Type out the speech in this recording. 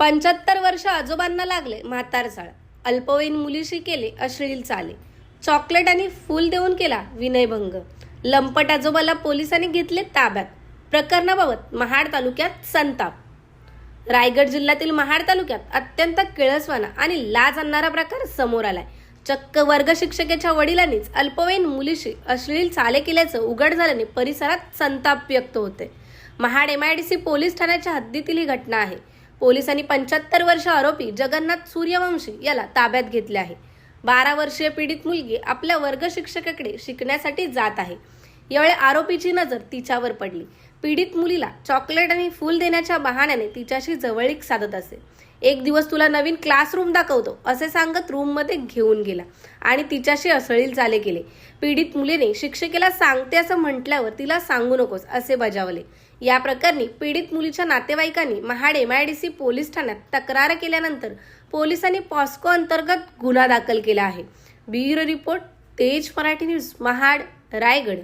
पंच्याहत्तर वर्ष आजोबांना लागले म्हातारसाळ अल्पवयीन मुलीशी केले अश्लील चाले. चॉकलेट आणि फूल देऊन केला विनयभंग. लंपट आजोबाला पोलिसांनी घेतले ताब्यात. प्रकरणाबाबत महाड तालुक्यात संताप. रायगड जिल्ह्यातील महाड तालुक्यात अत्यंत किळसवाना आणि लाज आणणारा प्रकार समोर आलाय. चक्क वर्ग शिक्षकेच्या वडिलांनीच अल्पवयीन मुलीशी अश्लील चाले केल्याचं उघड झाल्याने परिसरात संताप व्यक्त होते महाड एमआयडीसी पोलीस ठाण्याच्या हद्दीतील ही घटना आहे. पोलिसांनी पंच्याहत्तर वर्ष आरोपी जगन्नाथ सूर्यवंशी याला ताब्यात घेतले आहे. बारा वर्षीय पीडित मुलगी आपल्या वर्ग शिक्षकाकडे शिकण्यासाठी जात आहे. यावेळी आरोपीची नजर तिच्यावर पडली. पीडित मुलीला चॉकलेट आणि फूल देण्याच्या बहाण्याने तिच्याशी जवळीक साधत असे. एक दिवस तुला नवीन क्लासरूम दाखवतो असे सांगत रूममध्ये घेऊन गेला आणि तिच्याशी असळील झाले गेले. पीडित मुलीने शिक्षिकेला सांगते असं म्हटल्यावर तिला सांगू नकोस असे बजावले. या प्रकरणी पीडित मुलीच्या नातेवाईकांनी महाड एमआयडीसी पोलीस ठाण्यात तक्रार केल्यानंतर पोलिसांनी पॉस्को अंतर्गत गुन्हा दाखल केला आहे. ब्युरो रिपोर्ट तेज मराठी न्यूज महाड रायगड.